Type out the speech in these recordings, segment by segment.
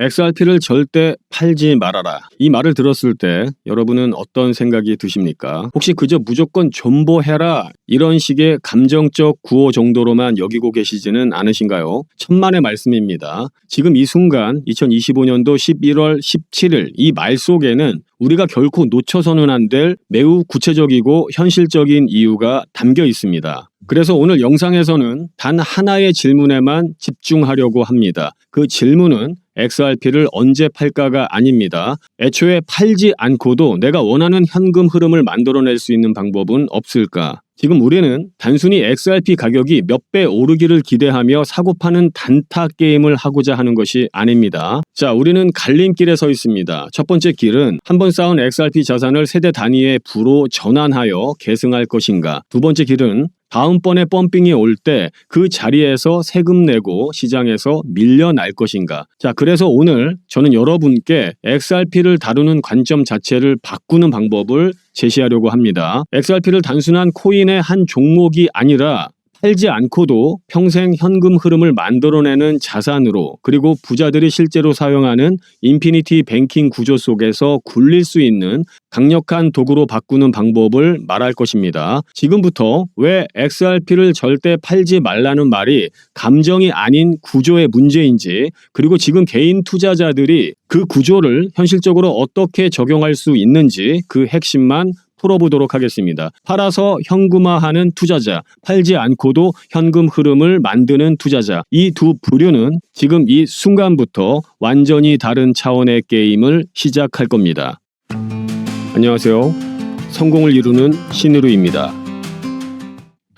XRP를 절대 팔지 말아라. 이 말을 들었을 때 여러분은 어떤 생각이 드십니까? 혹시 그저 무조건 존버해라 이런 식의 감정적 구호 정도로만 여기고 계시지는 않으신가요? 천만의 말씀입니다. 지금 이 순간 2025년도 11월 17일 이 말 속에는 우리가 결코 놓쳐서는 안 될 매우 구체적이고 현실적인 이유가 담겨 있습니다. 그래서 오늘 영상에서는 단 하나의 질문에만 집중하려고 합니다. 그 질문은 XRP를 언제 팔까가 아닙니다. 애초에 팔지 않고도 내가 원하는 현금 흐름을 만들어낼 수 있는 방법은 없을까? 지금 우리는 단순히 XRP 가격이 몇 배 오르기를 기대하며 사고 파는 단타 게임을 하고자 하는 것이 아닙니다. 자, 우리는 갈림길에 서 있습니다. 첫 번째 길은 한번 쌓은 XRP 자산을 세대 단위의 부로 전환하여 계승할 것인가. 두 번째 길은 다음번에 펌핑이 올 때 그 자리에서 세금 내고 시장에서 밀려날 것인가. 자, 그래서 오늘 저는 여러분께 XRP를 다루는 관점 자체를 바꾸는 방법을 제시하려고 합니다. XRP를 단순한 코인의 한 종목이 아니라 팔지 않고도 평생 현금 흐름을 만들어내는 자산으로 그리고 부자들이 실제로 사용하는 인피니티 뱅킹 구조 속에서 굴릴 수 있는 강력한 도구로 바꾸는 방법을 말할 것입니다. 지금부터 왜 XRP를 절대 팔지 말라는 말이 감정이 아닌 구조의 문제인지 그리고 지금 개인 투자자들이 그 구조를 현실적으로 어떻게 적용할 수 있는지 그 핵심만 풀어보도록 하겠습니다. 팔아서 현금화하는 투자자, 팔지 않고도 현금 흐름을 만드는 투자자. 이 두 부류는 지금 이 순간부터 완전히 다른 차원의 게임을 시작할 겁니다. 안녕하세요. 성공을 이루는 신으루입니다.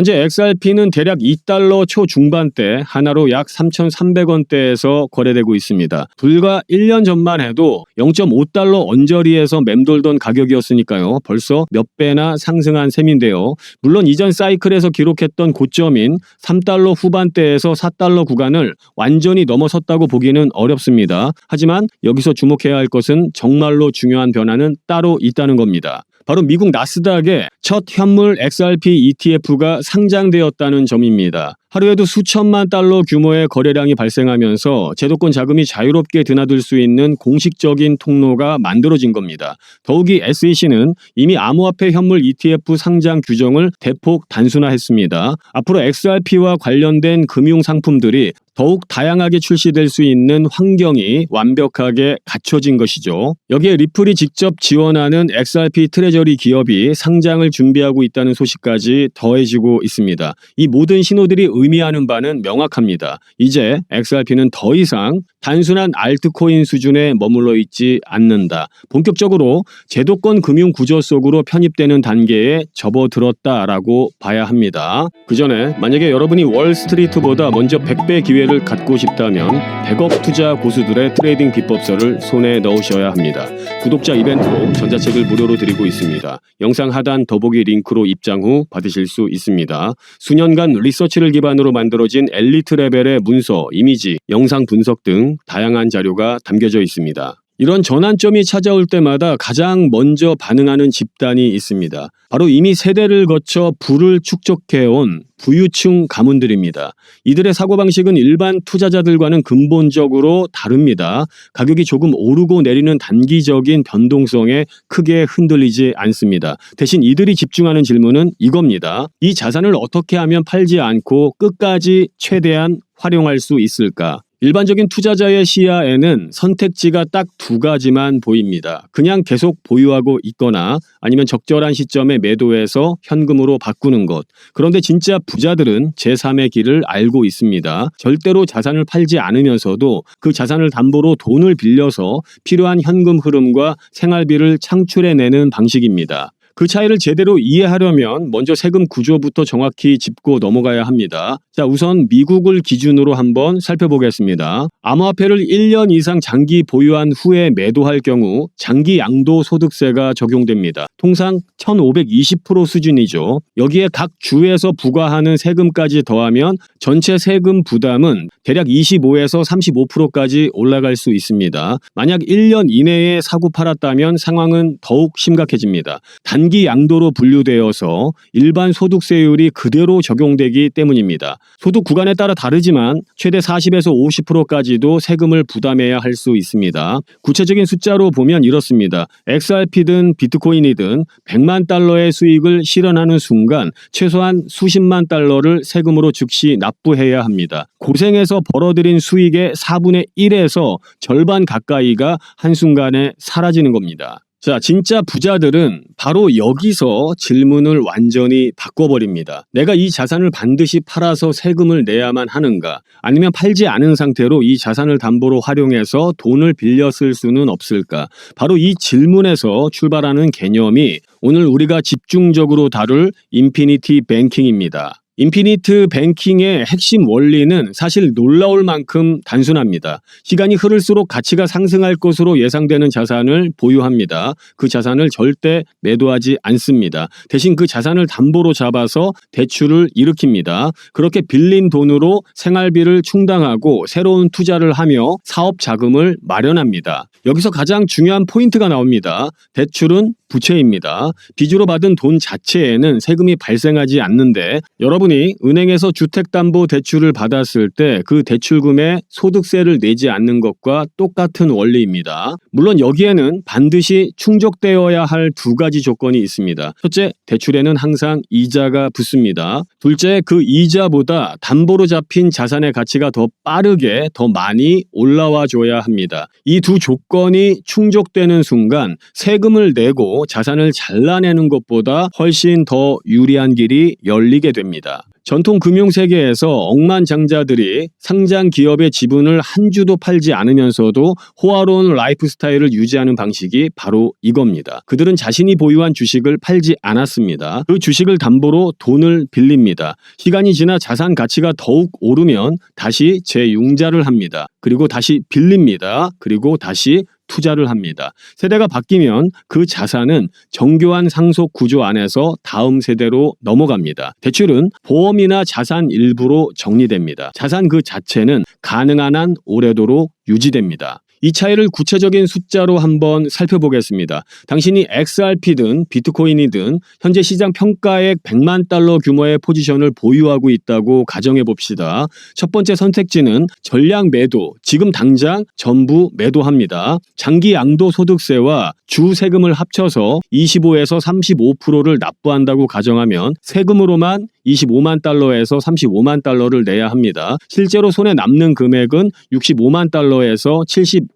현재 XRP는 대략 2달러 초중반대 하나로 약 3,300원대에서 거래되고 있습니다. 불과 1년 전만 해도 0.5달러 언저리에서 맴돌던 가격이었으니까요. 벌써 몇 배나 상승한 셈인데요. 물론 이전 사이클에서 기록했던 고점인 3달러 후반대에서 4달러 구간을 완전히 넘어섰다고 보기는 어렵습니다. 하지만 여기서 주목해야 할 것은 정말로 중요한 변화는 따로 있다는 겁니다. 바로 미국 나스닥의 첫 현물 XRP ETF가 상장되었다는 점입니다. 하루에도 수천만 달러 규모의 거래량이 발생하면서 제도권 자금이 자유롭게 드나들 수 있는 공식적인 통로가 만들어진 겁니다. 더욱이 SEC는 이미 암호화폐 현물 ETF 상장 규정을 대폭 단순화했습니다. 앞으로 XRP와 관련된 금융 상품들이 더욱 다양하게 출시될 수 있는 환경이 완벽하게 갖춰진 것이죠. 여기에 리플이 직접 지원하는 XRP 트레저리 기업이 상장을 준비하고 있다는 소식까지 더해지고 있습니다. 이 모든 신호들이 의미하는 바는 명확합니다. 이제 XRP는 더 이상 단순한 알트코인 수준에 머물러 있지 않는다. 본격적으로 제도권 금융 구조 속으로 편입되는 단계에 접어들었다라고 봐야 합니다. 그 전에 만약에 여러분이 월스트리트보다 먼저 100배 기회를 갖고 싶다면 100억 투자 고수들의 트레이딩 비법서를 손에 넣으셔야 합니다. 구독자 이벤트로 전자책을 무료로 드리고 있습니다. 영상 하단 더보기 링크로 입장 후 받으실 수 있습니다. 수년간 리서치를 기반 으로 만들어진 엘리트 레벨의 문서, 이미지, 영상 분석 등 다양한 자료가 담겨져 있습니다. 이런 전환점이 찾아올 때마다 가장 먼저 반응하는 집단이 있습니다. 바로 이미 세대를 거쳐 부를 축적해온 부유층 가문들입니다. 이들의 사고방식은 일반 투자자들과는 근본적으로 다릅니다. 가격이 조금 오르고 내리는 단기적인 변동성에 크게 흔들리지 않습니다. 대신 이들이 집중하는 질문은 이겁니다. 이 자산을 어떻게 하면 팔지 않고 끝까지 최대한 활용할 수 있을까? 일반적인 투자자의 시야에는 선택지가 딱 두 가지만 보입니다. 그냥 계속 보유하고 있거나 아니면 적절한 시점에 매도해서 현금으로 바꾸는 것. 그런데 진짜 부자들은 제3의 길을 알고 있습니다. 절대로 자산을 팔지 않으면서도 그 자산을 담보로 돈을 빌려서 필요한 현금 흐름과 생활비를 창출해내는 방식입니다. 그 차이를 제대로 이해하려면 먼저 세금 구조부터 정확히 짚고 넘어가야 합니다. 자, 우선 미국을 기준으로 한번 살펴보겠습니다. 암호화폐를 1년 이상 장기 보유한 후에 매도할 경우 장기 양도 소득세가 적용됩니다. 통상 1520% 수준이죠. 여기에 각 주에서 부과하는 세금까지 더하면 전체 세금 부담은 대략 25에서 35%까지 올라갈 수 있습니다. 만약 1년 이내에 사고 팔았다면 상황은 더욱 심각해집니다. 단 장기 양도로 분류되어서 일반 소득세율이 그대로 적용되기 때문입니다. 소득 구간에 따라 다르지만 최대 40에서 50%까지도 세금을 부담해야 할 수 있습니다. 구체적인 숫자로 보면 이렇습니다. XRP든 비트코인이든 100만 달러의 수익을 실현하는 순간 최소한 수십만 달러를 세금으로 즉시 납부해야 합니다. 고생해서 벌어들인 수익의 4분의 1에서 절반 가까이가 한순간에 사라지는 겁니다. 자, 진짜 부자들은 바로 여기서 질문을 완전히 바꿔버립니다. 내가 이 자산을 반드시 팔아서 세금을 내야만 하는가? 아니면 팔지 않은 상태로 이 자산을 담보로 활용해서 돈을 빌려 쓸 수는 없을까? 바로 이 질문에서 출발하는 개념이 오늘 우리가 집중적으로 다룰 인피니티 뱅킹입니다. 인피니트 뱅킹의 핵심 원리는 사실 놀라울 만큼 단순합니다. 시간이 흐를수록 가치가 상승할 것으로 예상되는 자산을 보유합니다. 그 자산을 절대 매도하지 않습니다. 대신 그 자산을 담보로 잡아서 대출을 일으킵니다. 그렇게 빌린 돈으로 생활비를 충당하고 새로운 투자를 하며 사업 자금을 마련합니다. 여기서 가장 중요한 포인트가 나옵니다. 대출은 부채입니다. 빚으로 받은 돈 자체에는 세금이 발생하지 않는데 여러분 이 은행에서 주택담보대출을 받았을 때 그 대출금에 소득세를 내지 않는 것과 똑같은 원리입니다. 물론 여기에는 반드시 충족되어야 할 두 가지 조건이 있습니다. 첫째, 대출에는 항상 이자가 붙습니다. 둘째, 그 이자보다 담보로 잡힌 자산의 가치가 더 빠르게 더 많이 올라와 줘야 합니다. 이 두 조건이 충족되는 순간 세금을 내고 자산을 잘라내는 것보다 훨씬 더 유리한 길이 열리게 됩니다. 전통 금융 세계에서 억만장자들이 상장 기업의 지분을 한 주도 팔지 않으면서도 호화로운 라이프 스타일을 유지하는 방식이 바로 이겁니다. 그들은 자신이 보유한 주식을 팔지 않았습니다. 그 주식을 담보로 돈을 빌립니다. 시간이 지나 자산 가치가 더욱 오르면 다시 재융자를 합니다. 그리고 다시 빌립니다. 그리고 다시 투자를 합니다. 세대가 바뀌면 그 자산은 정교한 상속 구조 안에서 다음 세대로 넘어갑니다. 대출은 보험이나 자산 일부로 정리됩니다. 자산 그 자체는 가능한 한 오래도록 유지됩니다. 이 차이를 구체적인 숫자로 한번 살펴보겠습니다. 당신이 XRP든 비트코인이든 현재 시장 평가액 100만 달러 규모의 포지션을 보유하고 있다고 가정해 봅시다. 첫 번째 선택지는 전량 매도, 지금 당장 전부 매도합니다. 장기 양도 소득세와 주 세금을 합쳐서 25에서 35%를 납부한다고 가정하면 세금으로만 25만 달러에서 35만 달러를 내야 합니다. 실제로 손에 남는 금액은 65만 달러에서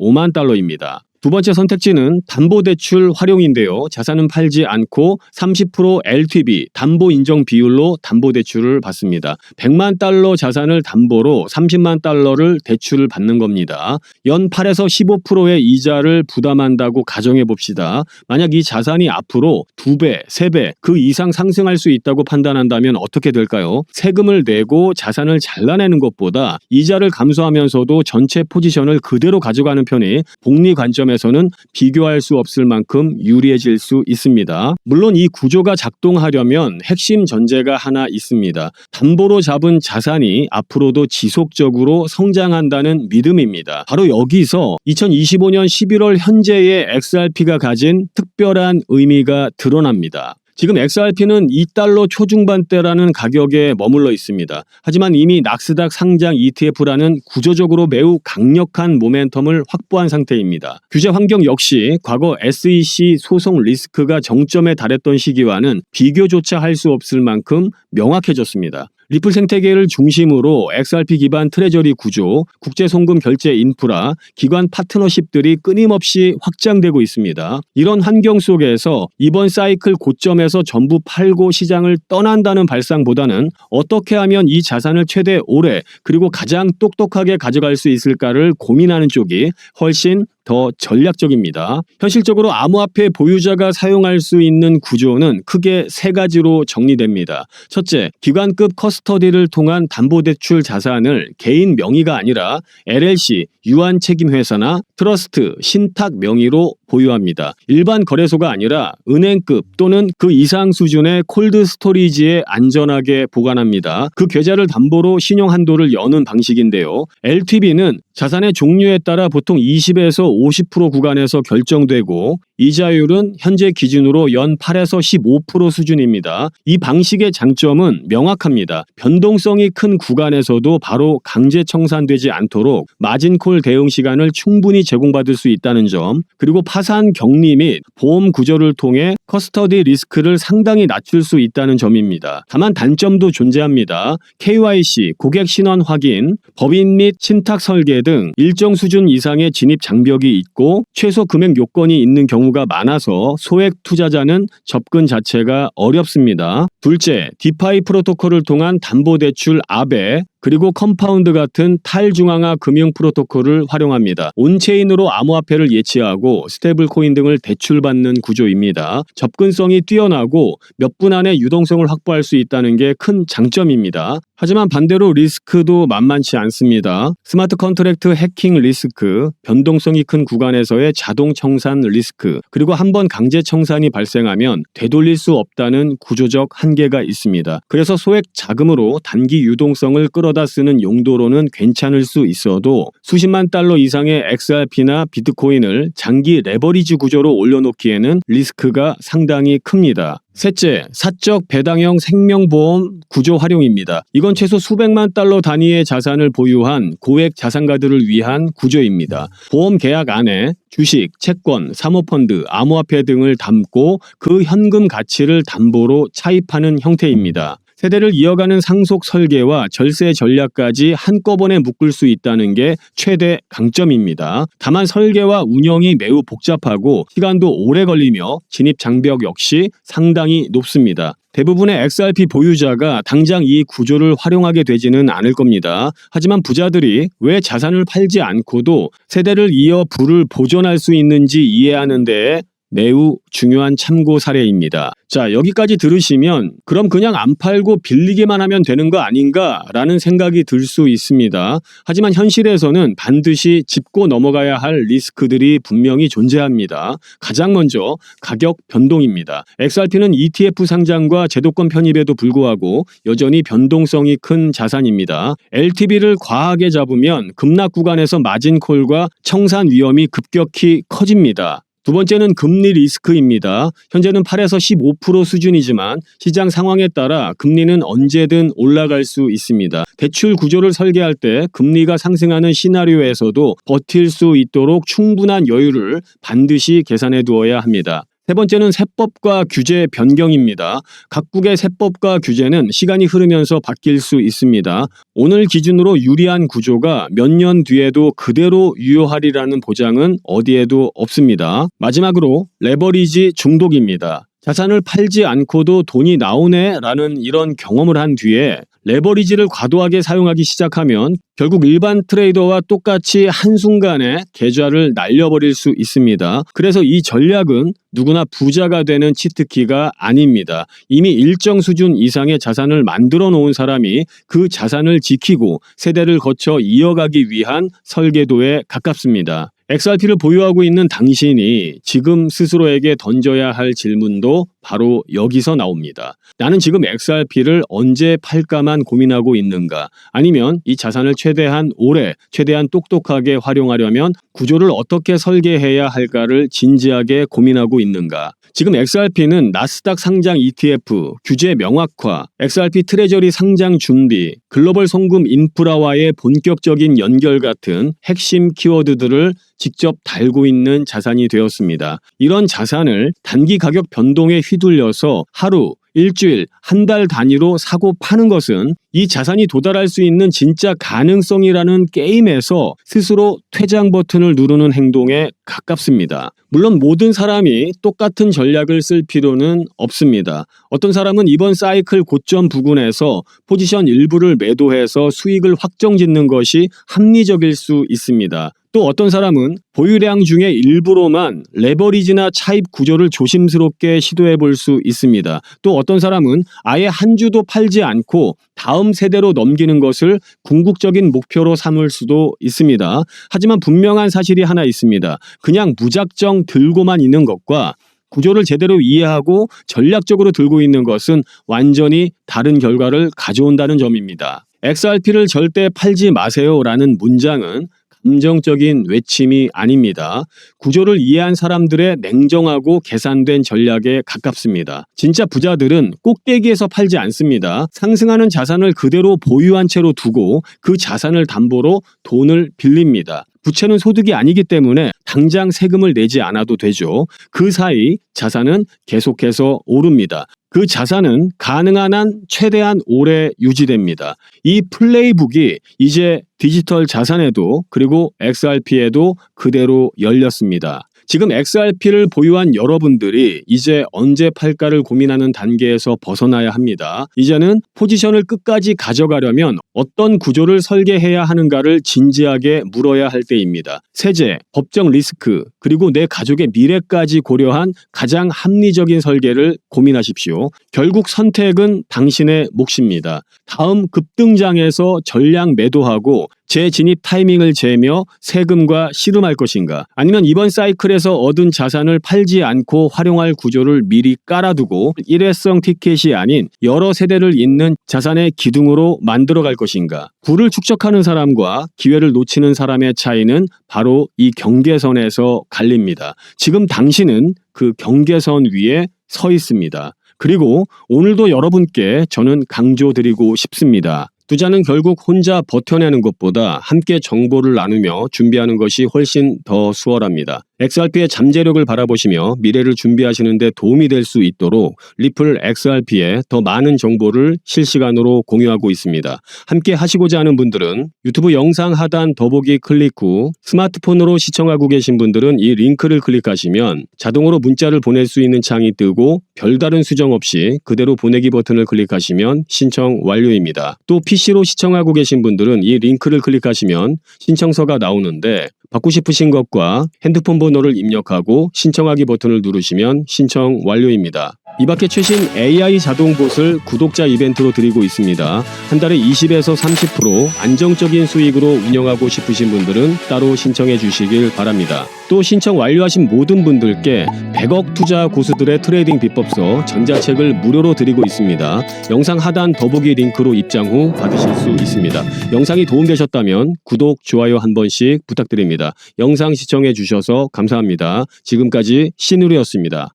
75만 달러입니다. 두 번째 선택지는 담보대출 활용인데요. 자산은 팔지 않고 30% LTV 담보 인정 비율로 담보대출을 받습니다. 100만 달러 자산을 담보로 30만 달러를 대출을 받는 겁니다. 연 8에서 15%의 이자를 부담한다고 가정해 봅시다. 만약 이 자산이 앞으로 2배, 3배 그 이상 상승할 수 있다고 판단한다면 어떻게 될까요? 세금을 내고 자산을 잘라내는 것보다 이자를 감소하면서도 전체 포지션을 그대로 가져가는 편이 복리 관점에 에서는 비교할 수 없을 만큼 유리해질 수 있습니다. 물론 이 구조가 작동하려면 핵심 전제가 하나 있습니다. 담보로 잡은 자산이 앞으로도 지속적으로 성장한다는 믿음입니다. 바로 여기서 2025년 11월 현재의 XRP가 가진 특별한 의미가 드러납니다. 지금 XRP는 2달러 초중반대라는 가격에 머물러 있습니다. 하지만 이미 낙스닥 상장 ETF라는 구조적으로 매우 강력한 모멘텀을 확보한 상태입니다. 규제 환경 역시 과거 SEC 소송 리스크가 정점에 달했던 시기와는 비교조차 할 수 없을 만큼 명확해졌습니다. 리플 생태계를 중심으로 XRP 기반 트레저리 구조, 국제 송금 결제 인프라, 기관 파트너십들이 끊임없이 확장되고 있습니다. 이런 환경 속에서 이번 사이클 고점에서 전부 팔고 시장을 떠난다는 발상보다는 어떻게 하면 이 자산을 최대 오래 그리고 가장 똑똑하게 가져갈 수 있을까를 고민하는 쪽이 훨씬 더 전략적입니다. 현실적으로 암호화폐 보유자가 사용할 수 있는 구조는 크게 세 가지로 정리됩니다. 첫째, 기관급 커스터디를 통한 담보대출 자산을 개인 명의가 아니라 LLC, 유한 책임회사나 트러스트, 신탁 명의로 보유합니다. 일반 거래소가 아니라 은행급 또는 그 이상 수준의 콜드 스토리지에 안전하게 보관합니다. 그 계좌를 담보로 신용 한도를 여는 방식인데요. LTV는 자산의 종류에 따라 보통 20에서 50% 구간에서 결정되고 이자율은 현재 기준으로 연 8에서 15% 수준입니다. 이 방식의 장점은 명확합니다. 변동성이 큰 구간에서도 바로 강제 청산되지 않도록 마진콜 대응 시간을 충분히 제공받을 수 있다는 점, 그리고 파산 격리 및 보험 구조를 통해 커스터디 리스크를 상당히 낮출 수 있다는 점입니다. 다만 단점도 존재합니다. KYC, 고객 신원 확인, 법인 및 신탁 설계 등 일정 수준 이상의 진입 장벽이 있고 최소 금액 요건이 있는 경우 가 많아서 소액 투자자는 접근 자체가 어렵습니다. 둘째, 디파이 프로토콜을 통한 담보대출 아베 그리고 컴파운드 같은 탈중앙화 금융 프로토콜을 활용합니다. 온체인으로 암호화폐를 예치하고 스테이블 코인 등을 대출받는 구조입니다. 접근성이 뛰어나고 몇 분 안에 유동성을 확보할 수 있다는 게 큰 장점입니다. 하지만 반대로 리스크도 만만치 않습니다. 스마트 컨트랙트 해킹 리스크, 변동성이 큰 구간에서의 자동 청산 리스크, 그리고 한번 강제 청산이 발생하면 되돌릴 수 없다는 구조적 한계가 있습니다. 그래서 소액 자금으로 단기 유동성을 끌어 다 쓰는 용도로는 괜찮을 수 있어도 수십만 달러 이상의 XRP나 비트코인을 장기 레버리지 구조로 올려놓기에는 리스크가 상당히 큽니다. 셋째, 사적 배당형 생명보험 구조 활용입니다. 이건 최소 수백만 달러 단위의 자산을 보유한 고액 자산가들을 위한 구조입니다. 보험 계약 안에 주식, 채권, 사모펀드, 암호화폐 등을 담고 그 현금 가치를 담보로 차입하는 형태입니다. 세대를 이어가는 상속 설계와 절세 전략까지 한꺼번에 묶을 수 있다는 게 최대 강점입니다. 다만 설계와 운영이 매우 복잡하고 시간도 오래 걸리며 진입 장벽 역시 상당히 높습니다. 대부분의 XRP 보유자가 당장 이 구조를 활용하게 되지는 않을 겁니다. 하지만 부자들이 왜 자산을 팔지 않고도 세대를 이어 부를 보존할 수 있는지 이해하는 데 매우 중요한 참고 사례입니다. 자, 여기까지 들으시면 그럼 그냥 안 팔고 빌리기만 하면 되는 거 아닌가? 라는 생각이 들 수 있습니다. 하지만 현실에서는 반드시 짚고 넘어가야 할 리스크들이 분명히 존재합니다. 가장 먼저 가격 변동입니다. XRP는 ETF 상장과 제도권 편입에도 불구하고 여전히 변동성이 큰 자산입니다. LTV를 과하게 잡으면 급락 구간에서 마진콜과 청산 위험이 급격히 커집니다. 두 번째는 금리 리스크입니다. 현재는 8에서 15% 수준이지만 시장 상황에 따라 금리는 언제든 올라갈 수 있습니다. 대출 구조를 설계할 때 금리가 상승하는 시나리오에서도 버틸 수 있도록 충분한 여유를 반드시 계산해 두어야 합니다. 세 번째는 세법과 규제 변경입니다. 각국의 세법과 규제는 시간이 흐르면서 바뀔 수 있습니다. 오늘 기준으로 유리한 구조가 몇 년 뒤에도 그대로 유효하리라는 보장은 어디에도 없습니다. 마지막으로 레버리지 중독입니다. 자산을 팔지 않고도 돈이 나오네 라는 이런 경험을 한 뒤에 레버리지를 과도하게 사용하기 시작하면 결국 일반 트레이더와 똑같이 한순간에 계좌를 날려버릴 수 있습니다. 그래서 이 전략은 누구나 부자가 되는 치트키가 아닙니다. 이미 일정 수준 이상의 자산을 만들어 놓은 사람이 그 자산을 지키고 세대를 거쳐 이어가기 위한 설계도에 가깝습니다. XRP를 보유하고 있는 당신이 지금 스스로에게 던져야 할 질문도 바로 여기서 나옵니다. 나는 지금 XRP를 언제 팔까만 고민하고 있는가? 아니면 이 자산을 최대한 오래, 최대한 똑똑하게 활용하려면 구조를 어떻게 설계해야 할까를 진지하게 고민하고 있는가? 지금 XRP는 나스닥 상장 ETF, 규제 명확화, XRP 트레저리 상장 준비, 글로벌 송금 인프라와의 본격적인 연결 같은 핵심 키워드들을 직접 달고 있는 자산이 되었습니다. 이런 자산을 단기 가격 변동에 휘 둘려서 하루, 일주일, 한 달 단위로 사고 파는 것은 이 자산이 도달할 수 있는 진짜 가능성이라는 게임에서 스스로 퇴장 버튼을 누르는 행동에 가깝습니다. 물론 모든 사람이 똑같은 전략을 쓸 필요는 없습니다. 어떤 사람은 이번 사이클 고점 부근에서 포지션 일부를 매도해서 수익을 확정 짓는 것이 합리적일 수 있습니다. 또 어떤 사람은 보유량 중에 일부로만 레버리지나 차입 구조를 조심스럽게 시도해 볼 수 있습니다. 또 어떤 사람은 아예 한 주도 팔지 않고 다음 세대로 넘기는 것을 궁극적인 목표로 삼을 수도 있습니다. 하지만 분명한 사실이 하나 있습니다. 그냥 무작정 들고만 있는 것과 구조를 제대로 이해하고 전략적으로 들고 있는 것은 완전히 다른 결과를 가져온다는 점입니다. XRP를 절대 팔지 마세요라는 문장은 감정적인 외침이 아닙니다. 구조를 이해한 사람들의 냉정하고 계산된 전략에 가깝습니다. 진짜 부자들은 꼭대기에서 팔지 않습니다. 상승하는 자산을 그대로 보유한 채로 두고 그 자산을 담보로 돈을 빌립니다. 부채는 소득이 아니기 때문에 당장 세금을 내지 않아도 되죠. 그 사이 자산은 계속해서 오릅니다. 그 자산은 가능한 한 최대한 오래 유지됩니다. 이 플레이북이 이제 디지털 자산에도 그리고 XRP에도 그대로 열렸습니다. 지금 XRP를 보유한 여러분들이 이제 언제 팔까를 고민하는 단계에서 벗어나야 합니다. 이제는 포지션을 끝까지 가져가려면 어떤 구조를 설계해야 하는가를 진지하게 물어야 할 때입니다. 세제, 법정 리스크, 그리고 내 가족의 미래까지 고려한 가장 합리적인 설계를 고민하십시오. 결국 선택은 당신의 몫입니다. 다음 급등장에서 전량 매도하고 재진입 타이밍을 재며 세금과 씨름할 것인가? 아니면 이번 사이클에서 얻은 자산을 팔지 않고 활용할 구조를 미리 깔아두고 일회성 티켓이 아닌 여러 세대를 잇는 자산의 기둥으로 만들어 갈 것인가? 구를 축적하는 사람과 기회를 놓치는 사람의 차이는 바로 이 경계선에서 갈립니다. 지금 당신은 그 경계선 위에 서 있습니다. 그리고 오늘도 여러분께 저는 강조드리고 싶습니다. 투자는 결국 혼자 버텨내는 것보다 함께 정보를 나누며 준비하는 것이 훨씬 더 수월합니다. XRP의 잠재력을 바라보시며 미래를 준비하시는 데 도움이 될 수 있도록 리플 XRP에 더 많은 정보를 실시간으로 공유하고 있습니다. 함께 하시고자 하는 분들은 유튜브 영상 하단 더보기 클릭 후 스마트폰으로 시청하고 계신 분들은 이 링크를 클릭하시면 자동으로 문자를 보낼 수 있는 창이 뜨고 별다른 수정 없이 그대로 보내기 버튼을 클릭하시면 신청 완료입니다. 또 PC로 시청하고 계신 분들은 이 링크를 클릭하시면 신청서가 나오는데 받고 싶으신 것과 핸드폰 번호를 입력하고 신청하기 버튼을 누르시면 신청 완료입니다. 이 밖에 최신 AI 자동봇을 구독자 이벤트로 드리고 있습니다. 한 달에 20에서 30% 안정적인 수익으로 운영하고 싶으신 분들은 따로 신청해 주시길 바랍니다. 또 신청 완료하신 모든 분들께 100억 투자 고수들의 트레이딩 비법서 전자책을 무료로 드리고 있습니다. 영상 하단 더보기 링크로 입장 후 받으실 수 있습니다. 영상이 도움되셨다면 구독, 좋아요 한 번씩 부탁드립니다. 영상 시청해 주셔서 감사합니다. 지금까지 신우리였습니다.